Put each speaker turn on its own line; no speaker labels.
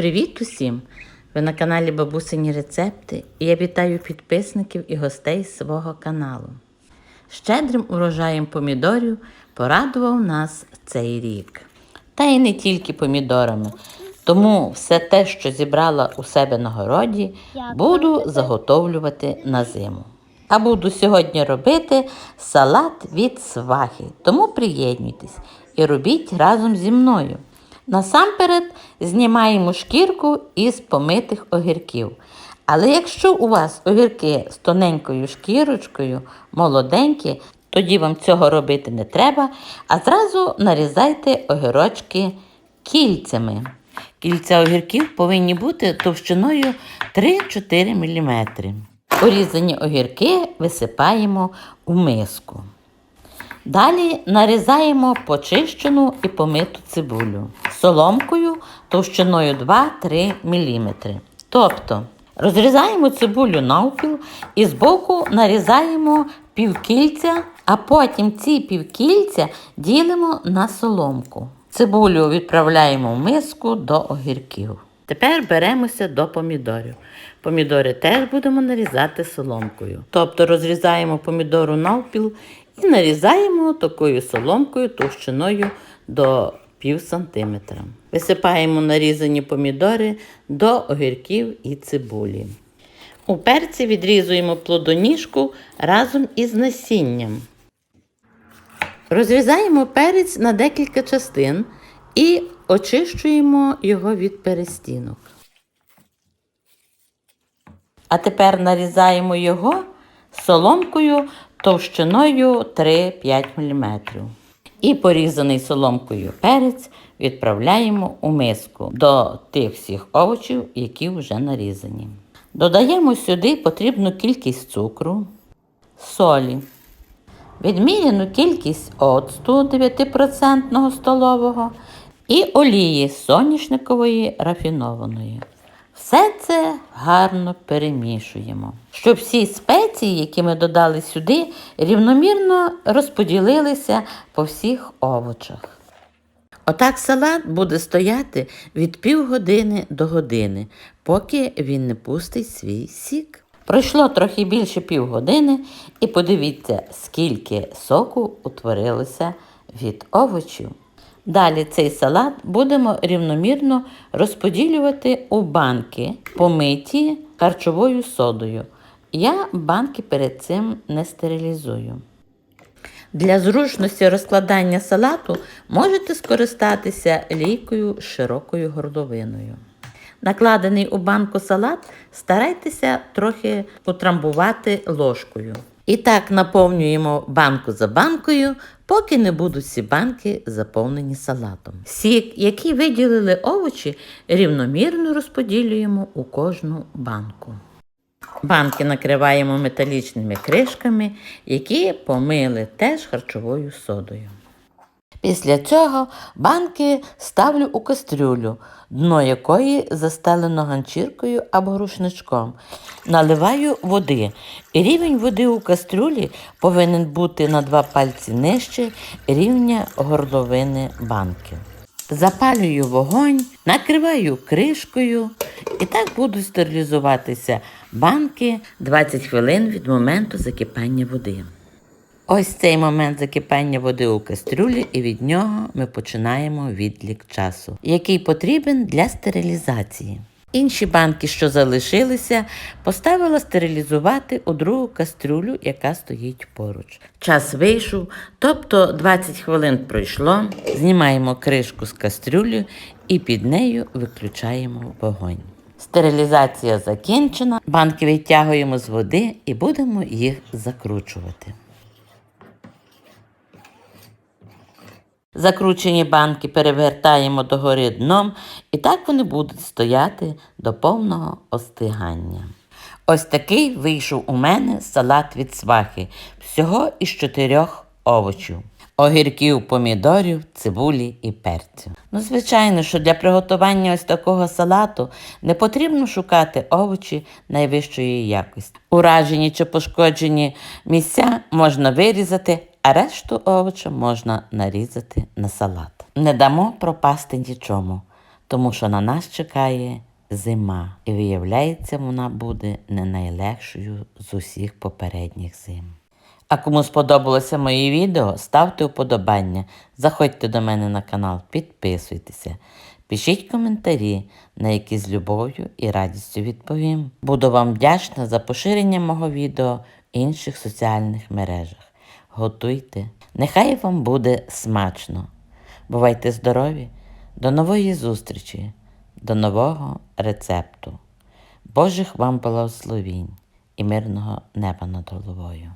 Привіт усім! Ви на каналі Бабусині Рецепти і я вітаю підписників і гостей свого каналу. Щедрим урожаєм помідорів порадував нас цей рік. Та й не тільки помідорами. Тому все те, що зібрала у себе на городі, буду заготовлювати на зиму. А буду сьогодні робити салат від свахи. Тому приєднуйтесь і робіть разом зі мною. Насамперед знімаємо шкірку із помитих огірків. Але якщо у вас огірки з тоненькою шкірочкою, молоденькі, тоді вам цього робити не треба, а зразу нарізайте огірочки кільцями. Кільця огірків повинні бути товщиною 3-4 мм. Порізані огірки висипаємо у миску. Далі нарізаємо почищену і помиту цибулю соломкою товщиною 2-3 мм. Тобто розрізаємо цибулю навпіл і збоку нарізаємо півкільця, а потім ці півкільця ділимо на соломку. Цибулю відправляємо в миску до огірків. Тепер беремося до помідорів. Помідори теж будемо нарізати соломкою. Тобто розрізаємо помідору навпіл і нарізаємо такою соломкою товщиною до пів сантиметра. Висипаємо нарізані помідори до огірків і цибулі. У перці відрізуємо плодоніжку разом із насінням. Розрізаємо перець на декілька частин і очищуємо його від перестінок. А тепер нарізаємо його соломкою товщиною 3-5 мм. І порізаний соломкою перець відправляємо у миску до тих всіх овочів, які вже нарізані. Додаємо сюди потрібну кількість цукру, солі, відміряну кількість оцту 9% столового і олії соняшникової рафінованої. Все це гарно перемішуємо, щоб всі спеції, які ми додали сюди, рівномірно розподілилися по всіх овочах. Отак салат буде стояти від півгодини до години, поки він не пустить свій сік. Пройшло трохи більше півгодини, і подивіться, скільки соку утворилося від овочів. Далі цей салат будемо рівномірно розподілювати у банки, помиті харчовою содою. Я банки перед цим не стерилізую. Для зручності розкладання салату можете скористатися лійкою з широкою горловиною. Накладений у банку салат старайтеся трохи утрамбувати ложкою. І так наповнюємо банку за банкою, поки не будуть всі банки заповнені салатом. Сік, який виділили овочі, рівномірно розподілюємо у кожну банку. Банки накриваємо металічними кришками, які помили теж харчовою содою. Після цього банки ставлю у кастрюлю, дно якої застелено ганчіркою або рушничком. Наливаю води. Рівень води у кастрюлі повинен бути на два пальці нижче рівня горловини банки. Запалюю вогонь, накриваю кришкою і так будуть стерилізуватися банки 20 хвилин від моменту закипання води. Ось цей момент закипання води у кастрюлі, і від нього ми починаємо відлік часу, який потрібен для стерилізації. Інші банки, що залишилися, поставила стерилізувати у другу кастрюлю, яка стоїть поруч. Час вийшов, тобто 20 хвилин пройшло. Знімаємо кришку з кастрюлі і під нею виключаємо вогонь. Стерилізація закінчена, банки витягуємо з води і будемо їх закручувати. Закручені банки перевертаємо догори дном, і так вони будуть стояти до повного остигання. Ось такий вийшов у мене салат від свахи, всього із чотирьох овочів. Огірків, помідорів, цибулі і перцю. Ну, звичайно, що для приготування ось такого салату не потрібно шукати овочі найвищої якості. Уражені чи пошкоджені місця можна вирізати, а решту овоча можна нарізати на салат. Не дамо пропасти нічому. тому що на нас чекає зима, і виявляється, вона буде не найлегшою з усіх попередніх зим. А кому сподобалося моє відео, ставте вподобання, заходьте до мене на канал, підписуйтеся, пишіть коментарі, на які з любов'ю і радістю відповім. Буду вам вдячна за поширення мого відео в інших соціальних мережах. Готуйте, нехай вам буде смачно. Бувайте здорові! До нової зустрічі, до нового рецепту. Божих вам благословінь і мирного неба над головою.